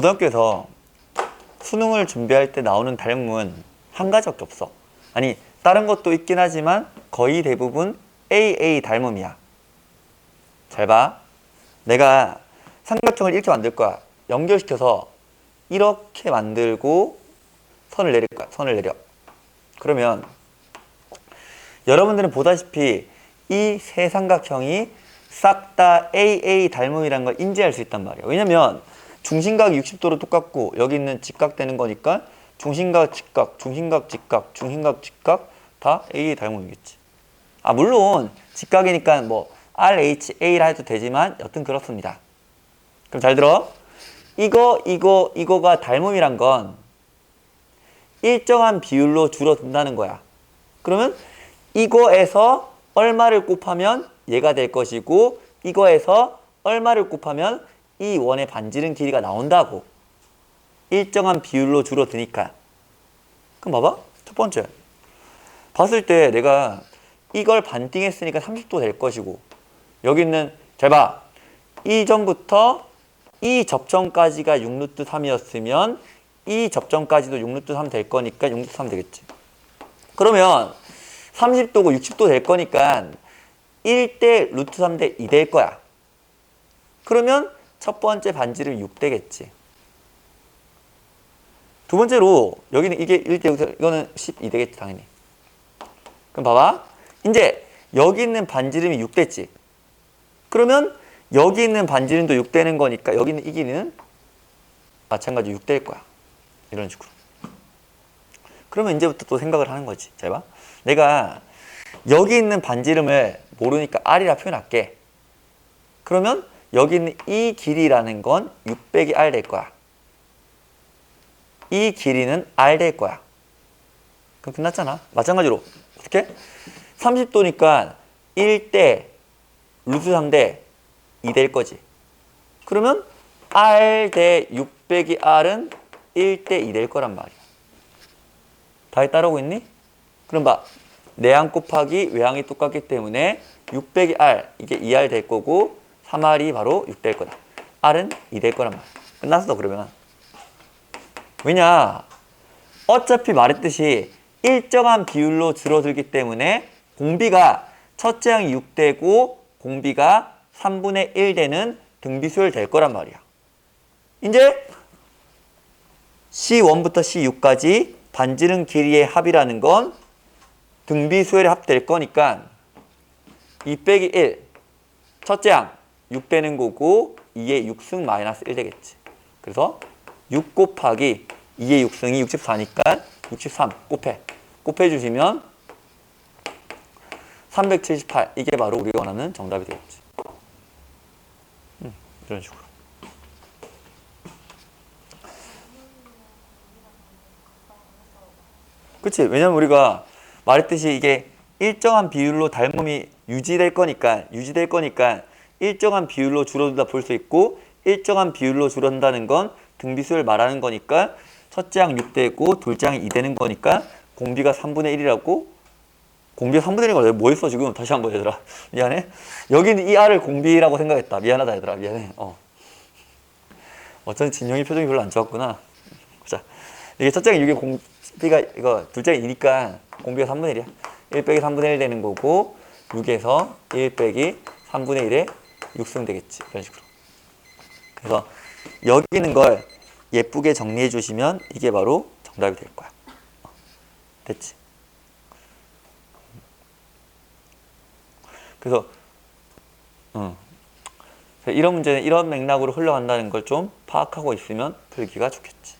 고등학교에서 수능을 준비할 때 나오는 달문은 한 가지밖에 없어. 아니 다른 것도 있긴 하지만 거의 대부분 AA 닮음이야. 잘 봐. 내가 삼각형을 이렇게 만들 거야. 연결시켜서 이렇게 만들고 선을 내릴 거야. 선을 내려. 그러면 여러분들은 보다시피 이 세 삼각형이 싹 다 AA 닮음이라는 걸 인지할 수 있단 말이에요. 왜냐면 중심각이 60도로 똑같고 여기 있는 직각 되는 거니까 중심각 직각, 중심각 직각, 중심각 직각 다 AA 닮음이겠지. 아 물론 직각이니까 뭐 RHA라 해도 되지만 여튼 그렇습니다. 그럼 잘 들어. 이거 이거 이거가 닮음이란 건 일정한 비율로 줄어든다는 거야. 그러면 이거에서 얼마를 곱하면 얘가 될 것이고 이거에서 얼마를 곱하면 이 원의 반지름 길이가 나온다고. 일정한 비율로 줄어드니까. 그럼 봐봐. 첫 번째. 봤을 때 내가 이걸 반띵했으니까 30도 될 것이고 여기 있는 잘 봐. 이전부터 이 접점까지가 6루트 3이었으면 이 접점까지도 6루트 3 될 거니까 6루트 3 되겠지. 그러면 30도고 60도 될 거니까 1대 루트 3 대 2 될 거야. 그러면 첫 번째 반지름 6 되겠지. 두 번째로 여기는 이게 1대 6 이거는 12 되겠지 당연히. 그럼 봐봐. 이제 여기 있는 반지름이 6 됐지. 그러면 여기 있는 반지름도 6 되는 거니까 여기 있는 이 길이는 마찬가지로 6될 거야. 이런 식으로. 그러면 이제부터 또 생각을 하는 거지. 잘 봐. 내가 여기 있는 반지름을 모르니까 R이라 표현할게. 그러면 여기 있는 이 길이라는 건 600이 R 될 거야. 이 길이는 R 될 거야. 그럼 끝났잖아. 마찬가지로 어떻게? 30도니까 1대 루트 3대 2 될 거지. 그러면 R 대 600이 R은 1대 2 될 거란 말이야. 다 따라오고 있니? 그럼 봐. 내항 곱하기 외항이 똑같기 때문에 600이 R, 이게 2R 될 거고 3R이 바로 6될 거다. R은 2될 거란 말이야. 끝났어 그러면. 왜냐? 어차피 말했듯이 일정한 비율로 줄어들기 때문에 공비가 첫째 항이 6 되고 공비가 3분의 1 되는 등비수열 될 거란 말이야. 이제 C1부터 C6까지 반지름 길이의 합이라는 건 등비수열의 합 될 거니까 2 빼기 1 첫째 항 6 되는 거고 2의 6승 마이너스 1 되겠지. 그래서 6 곱하기 2의 6승이 64니까 63 곱해. 곱해 주시면 378 이게 바로 우리가 원하는 정답이 되겠지. 음, 이런 식으로. 그치? 왜냐면 우리가 말했듯이 이게 일정한 비율로 닮음이 유지될 거니까, 유지될 거니까 일정한 비율로 줄어든다 볼 수 있고, 일정한 비율로 줄어든다는 건 등비수를 말하는 거니까, 첫째 항 6대고, 둘째 항이 2되는 거니까, 공비가 3분의 1이라고, 공비가 3분의 1인 거야. 뭐 했어, 지금? 다시 한 번, 얘들아. 미안해. 여기는 이 R을 공비라고 생각했다. 미안하다, 얘들아. 미안해. 어. 어쩐지 진영이 표정이 별로 안 좋았구나. 자, 이게 첫째 항이 6의 공비가, 이거, 둘째 항이 2니까, 공비가 3분의 1이야. 1 빼기 3분의 1 되는 거고 6에서 1 빼기 3분의 1에 6승 되겠지. 이런 식으로. 그래서 여기 있는 걸 예쁘게 정리해 주시면 이게 바로 정답이 될 거야. 어, 됐지? 그래서 음, 이런 문제는 이런 맥락으로 흘러간다는 걸 좀 파악하고 있으면 풀기가 좋겠지.